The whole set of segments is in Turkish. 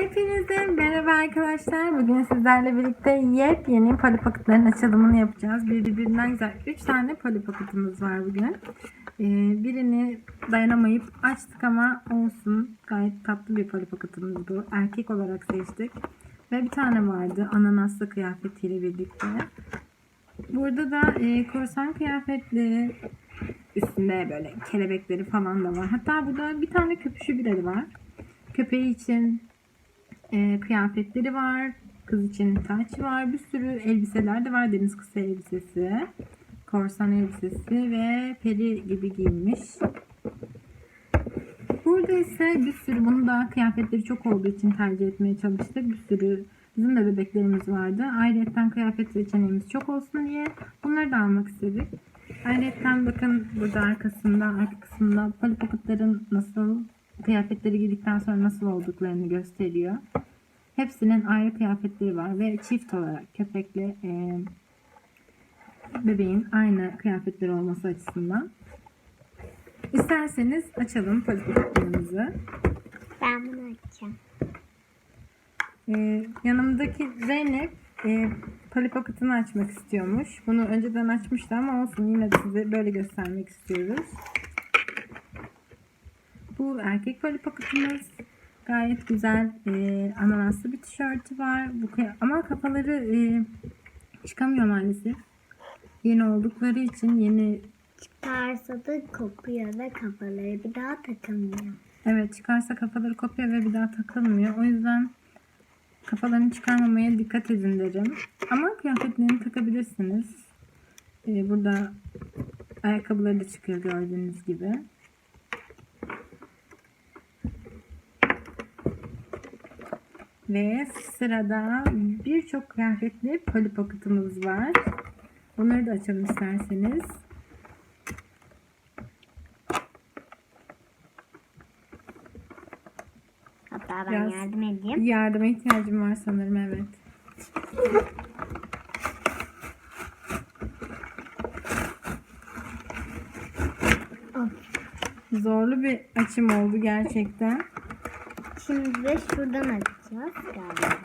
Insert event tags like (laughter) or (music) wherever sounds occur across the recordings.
Hepinize merhaba arkadaşlar. Bugün sizlerle birlikte yepyeni poli paketlerin açılımını yapacağız. Birbirinden güzel 3 tane poli paketimiz var bugün. Ee, birini dayanamayıp açtık ama olsun. Gayet tatlı bir poli paketimiz bu. Erkek olarak seçtik. Ve bir tane vardı ananaslı kıyafetiyle birlikte. Burada da e, korsan kıyafetli üstünde böyle kelebekleri falan da var. Hatta burada bir tane köpüşü bile var. Köpeği için e, kıyafetleri var. Kız için taç var. Bir sürü elbiseler de var. Deniz kızı elbisesi. Korsan elbisesi ve peri gibi giyinmiş. Burada ise bir sürü bunun da kıyafetleri çok olduğu için tercih etmeye çalıştık. Bir sürü bizim de bebeklerimiz vardı. Ayrıca kıyafet seçeneğimiz çok olsun diye bunları da almak istedik. Ayrıca bakın burada arkasında, arka kısmında poli pocketların nasıl kıyafetleri giydikten sonra nasıl olduklarını gösteriyor. Hepsinin ayrı kıyafetleri var ve çift olarak köpekle e, bebeğin aynı kıyafetleri olması açısından. İsterseniz açalım pocketlarımızı. Ben bunu açacağım. Ee, yanımdaki Zeynep e, Polly Pocket'ını açmak istiyormuş. Bunu önceden açmıştı ama olsun yine de size böyle göstermek istiyoruz. Bu erkek Polly Pocket'ımız. Gayet güzel e, ananaslı bir tişörtü var. Bu ama kafaları e, çıkamıyor maalesef. Yeni oldukları için yeni Çıkarsa da kopuyor ve kafaları bir daha takılmıyor. Evet çıkarsa kafaları kopuyor ve bir daha takılmıyor. O yüzden kafalarını çıkarmamaya dikkat edin derim. Ama kıyafetlerini takabilirsiniz. Ee, burada ayakkabıları da çıkıyor gördüğünüz gibi. Ve sırada birçok kıyafetli poli pocket'ımız var. Bunları da açalım isterseniz. Hatta ben Biraz- yardım edeyim. Yardıma ihtiyacım var sanırım evet. Zorlu bir açım oldu gerçekten. Şimdi de şuradan açacağız galiba.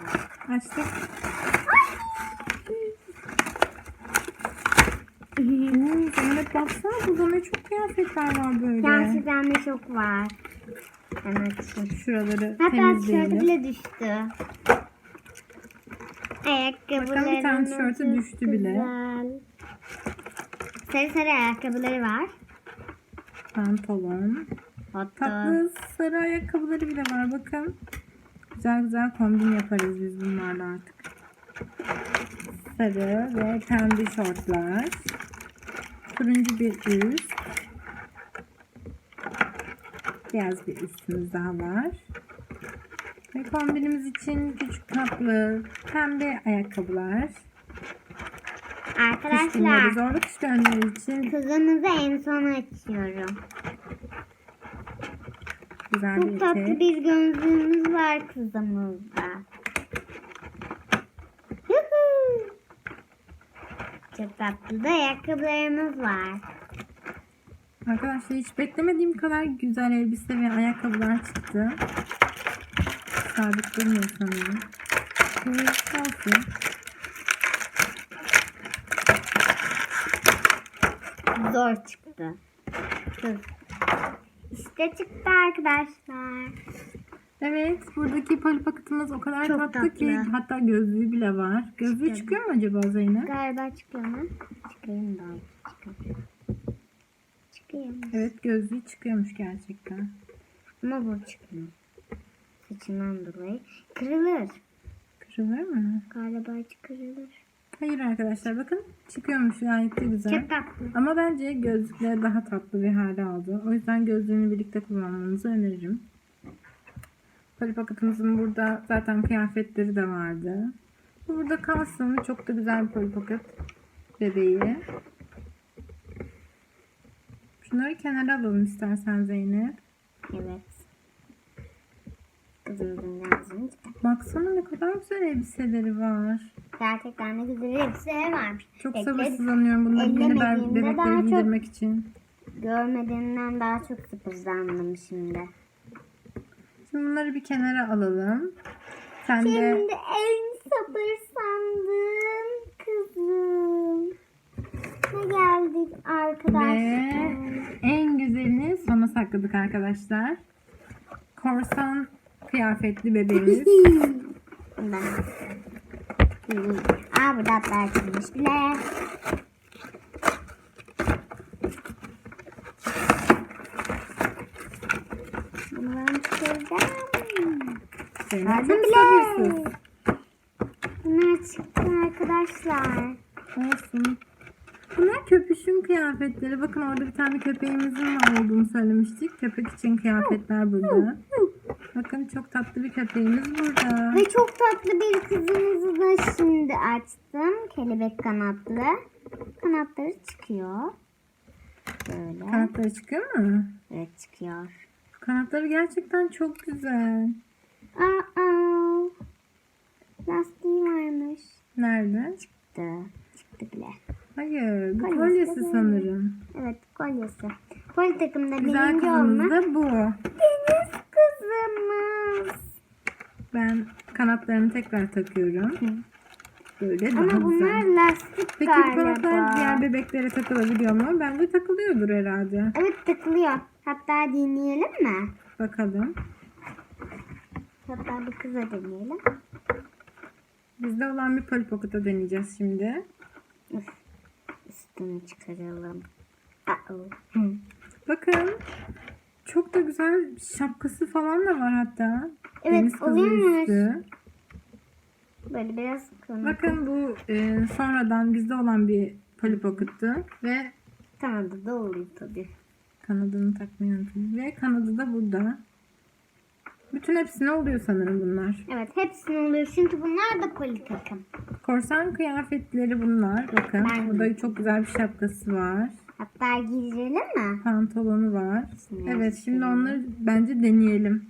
Açtık. Oo, Zeynep baksana burada ne çok kıyafetler var böyle. Gerçekten de çok var. Ben açayım. Şuraları Hatta tişörtü temizleyelim. bile düştü. Ayakkabıları Bakın bir tane tişörtü düştü bile. Güzel. Sarı sarı ayakkabıları var. Pantolon. Hatta Tatlı sarı ayakkabıları bile var bakın. Güzel güzel kombin yaparız biz bunlarla artık. Sarı ve pembe şortlar. Turuncu bir üst. Beyaz bir üstümüz daha var. Ve kombinimiz için küçük tatlı pembe ayakkabılar. Arkadaşlar kış günleri için kızımızı en son açıyorum. Güzel bir Çok tatlı etek. bir gözlüğümüz var kızımızda. Çok tatlı da ayakkabılarımız var. Arkadaşlar hiç beklemediğim kadar güzel elbise ve ayakkabılar çıktı. Sabit durmuyor sanırım. Şöyle olsun. Zor çıktı. Dur. İşte çıktı arkadaşlar. Evet buradaki poli paketimiz o kadar Çok tatlı, tatlı. ki hatta gözlüğü bile var. Gözlüğü Çıkıyor. çıkıyor mu acaba Zeynep? Galiba çıkıyor mu? Çıkayım da. Çıkıyor. Çıkıyor mu? Evet gözlüğü çıkıyormuş gerçekten. Ama bu çıkmıyor. Saçından dolayı. Kırılır. Kırılır mı? Galiba kırılır. Hayır arkadaşlar bakın çıkıyormuş gayet de güzel. Çok tatlı. Ama bence gözlükler daha tatlı bir hale aldı. O yüzden gözlüğünü birlikte kullanmanızı öneririm. Poli paketimizin burada zaten kıyafetleri de vardı. Bu burada kalsın. Çok da güzel bir poli paket bebeği. Şunları kenara alalım istersen Zeynep. Evet. Kızımızın çıkar. Baksana ne kadar güzel elbiseleri var. Gerçekten de güzel elbiseler varmış. Çok Bekle, sabırsızlanıyorum bunları yeni be- ellemediğimde daha bebekleri giydirmek için. Görmediğimden daha çok sabırsızlandım şimdi. Şimdi bunları bir kenara alalım. Sen de Şimdi en sabırsandığım kızım. Ne geldik ve arkadaşlar. en güzelini sona sakladık arkadaşlar. Korsan kıyafetli bebeğimiz. (laughs) Aa burada atlar çıkmış bile. Bunu ben çıkaracağım. Bile. Bunlar çıktı arkadaşlar. Köpüşün kıyafetleri. Bakın orada bir tane köpeğimizin var olduğunu söylemiştik. Köpek için kıyafetler burada. Bakın çok tatlı bir köpeğimiz burada. Ve çok tatlı bir kızımızı da şimdi açtım. Kelebek kanatlı. Kanatları çıkıyor. Böyle. Kanatları çıkıyor mu? Evet çıkıyor. Kanatları gerçekten çok güzel. Aa, lastiği varmış. Nerede? Çıktı. Çıktı bile. Hayır, bu Kolyesi kolyesi sanırım. Evet kolyesi. Poli takımda Güzel birinci olma. da bu. Deniz kızımız. Ben kanatlarını tekrar takıyorum. Böyle daha Ama bunlar güzel. lastik Peki galiba. kanatlar diğer bebeklere takılabiliyor mu? Bence takılıyordur herhalde. Evet tıklıyor. Hatta deneyelim mi? Bakalım. Hatta bir kıza deneyelim. Bizde olan bir Polly Pocket'a deneyeceğiz şimdi. Üf, Üstünü çıkaralım. Bakın. Çok da güzel şapkası falan da var hatta. Evet, Deniz oluyormuş. üstü. Böyle biraz konu. Bakın bu e, sonradan bizde olan bir Polly Pocket'tı. Ve Kanadı da oluyor tabii. kanadını takmayı unuttum. Ve kanadı da burada. Bütün hepsine oluyor sanırım bunlar. Evet hepsini oluyor çünkü bunlar da poli takım. Korsan kıyafetleri bunlar. Bakın. Ben- Burada çok güzel bir şapkası var. Hatta giyirelim mi? Pantolonu var. Şimdi Evet şimdi onları bence deneyelim.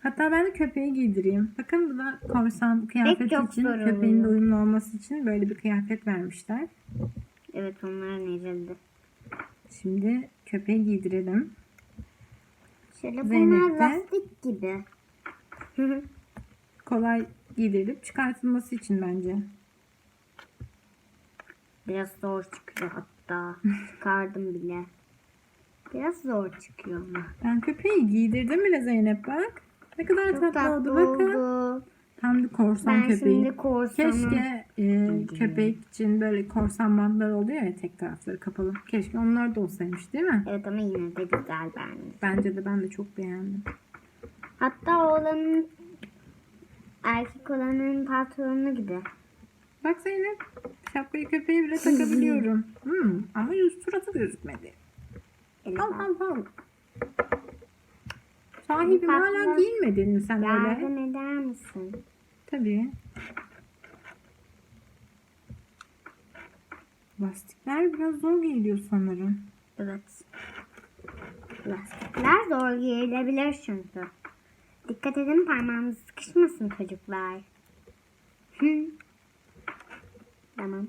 Hatta ben de köpeği giydireyim. Bakın bu da korsan kıyafet için köpeğin de uyumlu olması için böyle bir kıyafet vermişler. Evet onlar nezildi. Şimdi köpeği giydirelim. Şöyle Zeynep bunlar de- lastik gibi. (laughs) Kolay giydirilip çıkartılması için bence. Biraz zor çıkıyor hatta. Çıkardım bile. Biraz zor çıkıyor ama. Ben köpeği giydirdim bile Zeynep bak. Ne kadar Çok tatlı, tatlı oldu bakın. oldu. Tam bir korsan Ben köpeği. şimdi korsanım. Keşke e, köpek için böyle korsan bantlar oluyor ya tek tarafları kapalı. Keşke onlar da olsaymış değil mi? Evet ama yine de güzel bence. Bence de ben de çok beğendim. Hatta oğlanın erkek olanın pantolonu gibi. Bak Zeynep şapkayı köpeğe bile takabiliyorum. (laughs) Hmm, ama yüz suratı gözükmedi. Elif Al al. al. Sahibim hala giyinmedin mi sen öyle? Yardım eder misin? Tabii. Lastikler biraz zor geliyor sanırım. Evet. Lastikler zor giyilebilir çünkü. Dikkat edin parmağınız sıkışmasın çocuklar. Hı. (laughs) tamam.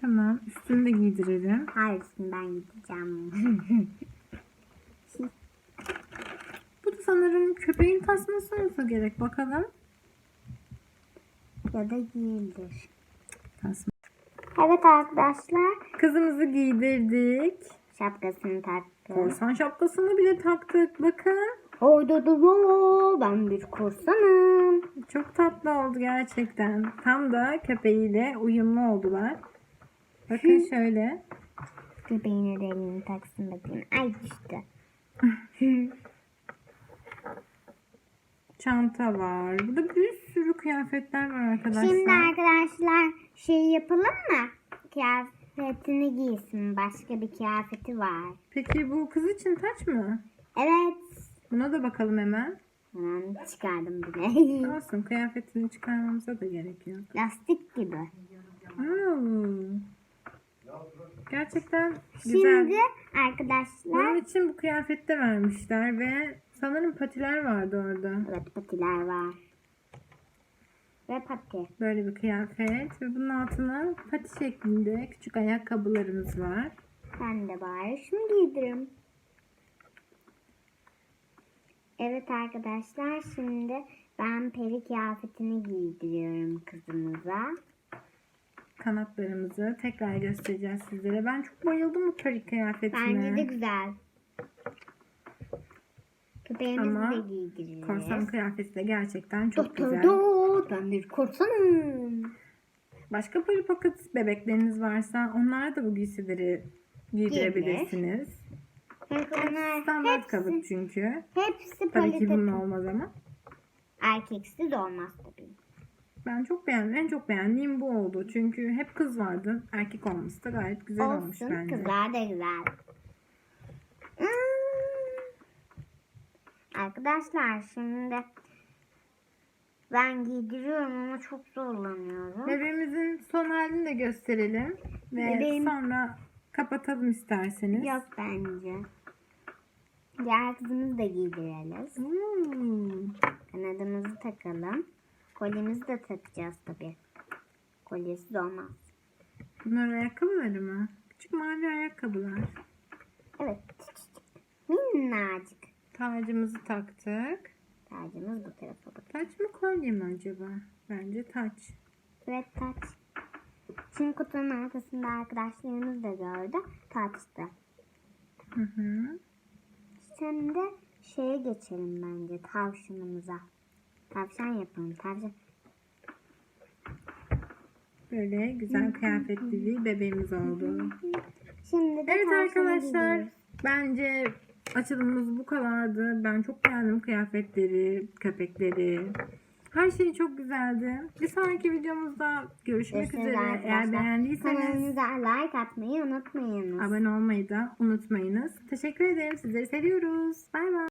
Tamam üstünü de giydirelim. Hayır şimdi ben gideceğim. (laughs) Bu da sanırım köpeğin tasması olsa gerek. Bakalım. Ya da giyilir. Tasma. Evet arkadaşlar. Kızımızı giydirdik. Şapkasını taktı. Korsan şapkasını bile taktık. Bakın. Orada duruyor. Ben bir korsanım. Çok tatlı oldu gerçekten. Tam da köpeğiyle uyumlu oldular. Bakın şöyle. Göbeğine de elini taksın bakayım. Ay düştü. (laughs) Çanta var. Burada bir sürü kıyafetler var arkadaşlar. Şimdi arkadaşlar şey yapalım mı? Kıyafetini giysin. Başka bir kıyafeti var. Peki bu kız için taç mı? Evet. Buna da bakalım hemen. Hemen çıkardım bile. (laughs) Olsun kıyafetini çıkarmamıza da gerek yok. Lastik gibi. Gerçekten güzel. Şimdi Bunun arkadaşlar için bu kıyafette vermişler ve sanırım patiler vardı orada. evet patiler var. Ve pati. Böyle bir kıyafet ve bunun altına pati şeklinde küçük ayakkabılarımız var. Ben de bari şunu giydirim. Evet arkadaşlar şimdi Ben peri kıyafetini giydiriyorum kızımıza. Kanatlarımızı tekrar göstereceğiz sizlere. Ben çok bayıldım bu peri kıyafetine. Bence de güzel. Köpeğimizi Ama de giydiririz. Korsan kıyafeti de gerçekten çok Doktor güzel. Dot, ben bir korsanım. Başka Polly Pocket bebekleriniz varsa onlara da bu giysileri giydirebilirsiniz. Çünkü bunlar Standart hepsi, kalıp çünkü. hepsi Tabii ki bunun olmaz ama. Erkeksiz olmaz tabii. Ben çok beğendim. En çok beğendiğim bu oldu. Çünkü hep kız vardı. Erkek olması da gayet güzel olmuş Olsun bence. kızlar da güzel. Hmm. Arkadaşlar şimdi ben giydiriyorum ama çok zorlanıyorum. Bebeğimizin son halini de gösterelim. Ve Bebeğim- sonra kapatalım isterseniz. Yok bence. Diğer kızımızı da giydirelim. Hmm. Kanadımızı takalım. Kolyemizi de takacağız tabii. Kolyesiz olmaz. Bunlar ayakkabıları mı? Küçük mavi ayakkabılar. Evet. Minnacık. Tacımızı taktık. Tacımız bu tarafa bak. Taç mı kolye mi acaba? Bence taç. Evet taç. Şimdi kutunun arkasında arkadaşlarımız da gördü. Taçtı. Hı hı. Şimdi şeye geçelim bence tavşanımıza. Tavşan yapalım. Tavşan. Böyle güzel kıyafetli bir bebeğimiz oldu. Şimdi de Evet arkadaşlar giyiyoruz. bence açılımımız bu kadardı. Ben çok beğendim kıyafetleri, köpekleri. Her şey çok güzeldi. Bir sonraki videomuzda görüşmek Görüşürüz üzere. arkadaşlar. Eğer beğendiyseniz Kanalımıza like atmayı unutmayınız. abone olmayı da unutmayınız. Teşekkür ederim. Sizleri seviyoruz. Bay bay.